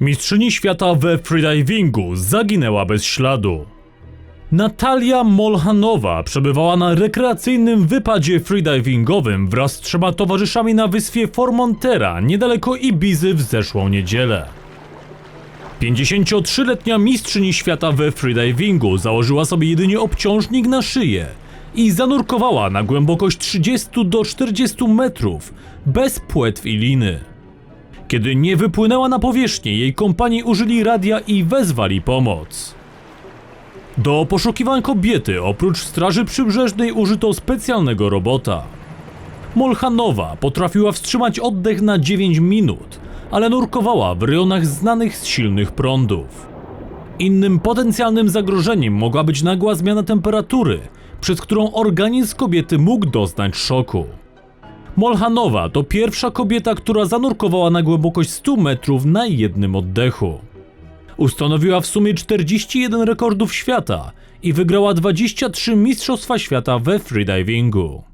Mistrzyni świata we freedivingu zaginęła bez śladu. Natalia Molhanowa przebywała na rekreacyjnym wypadzie freedivingowym wraz z trzema towarzyszami na wyspie Formontera niedaleko Ibizy w zeszłą niedzielę. 53-letnia mistrzyni świata we freedivingu założyła sobie jedynie obciążnik na szyję i zanurkowała na głębokość 30 do 40 metrów bez płetw i liny. Kiedy nie wypłynęła na powierzchnię, jej kompani użyli radia i wezwali pomoc. Do poszukiwań kobiety oprócz straży przybrzeżnej użyto specjalnego robota. Molchanowa potrafiła wstrzymać oddech na 9 minut, ale nurkowała w rejonach znanych z silnych prądów. Innym potencjalnym zagrożeniem mogła być nagła zmiana temperatury, przez którą organizm kobiety mógł doznać szoku. Molhanowa to pierwsza kobieta, która zanurkowała na głębokość 100 metrów na jednym oddechu. Ustanowiła w sumie 41 rekordów świata i wygrała 23 Mistrzostwa Świata we freedivingu.